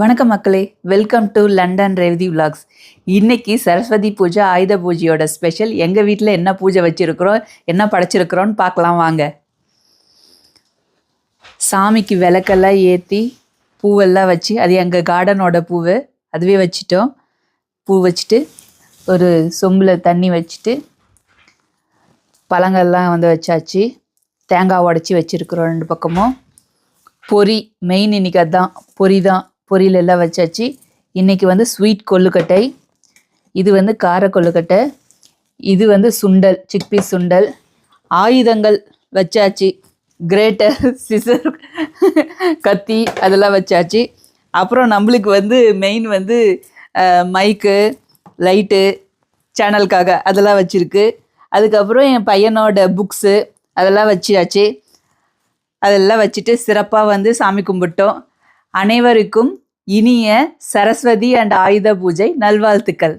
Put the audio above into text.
வணக்கம் மக்களே welcome to London Revathi vlogs இன்றைக்கி சரஸ்வதி பூஜை ஆயுத பூஜையோட ஸ்பெஷல் எங்கள் வீட்டில் என்ன பூஜை வச்சுருக்குறோம் என்ன படைச்சிருக்கிறோன்னு பார்க்கலாம் வாங்க. சாமிக்கு விளக்கெல்லாம் ஏற்றி பூவெல்லாம் வச்சு அது எங்கள் கார்டனோட பூவு அதுவே வச்சிட்டோம். பூ வச்சுட்டு ஒரு சொம்பில் தண்ணி வச்சுட்டு பழங்கள்லாம் வந்து வச்சாச்சு. தேங்காய் உடச்சி வச்சுருக்குறோம் ரெண்டு பக்கமும். பொரி மெயின் இன்னைக்கு அதுதான் பொரி தான். பொரியல் எல்லாம் வச்சாச்சு. இன்றைக்கி வந்து ஸ்வீட் கொள்ளுக்கட்டை இது வந்து கார கொள்ளுக்கட்டை இது வந்து சுண்டல் சிக்பி சுண்டல் ஆயுதங்கள் வச்சாச்சு. கிரேட்டர் சிசர் கத்தி அதெல்லாம் வச்சாச்சு. அப்புறம் நம்மளுக்கு வந்து மெயின் வந்து மைக்கு லைட்டு சேனலுக்காக அதெல்லாம் வச்சுருக்கு. அதுக்கப்புறம் என் பையனோட புக்ஸு அதெல்லாம் வச்சாச்சு அதெல்லாம் வச்சுட்டு சிறப்பாக வந்து சாமி கும்பிட்டோம். அனைவருக்கும் இனிய சரஸ்வதி அண்ட் ஆயுத பூஜை நல்வாழ்த்துக்கள்.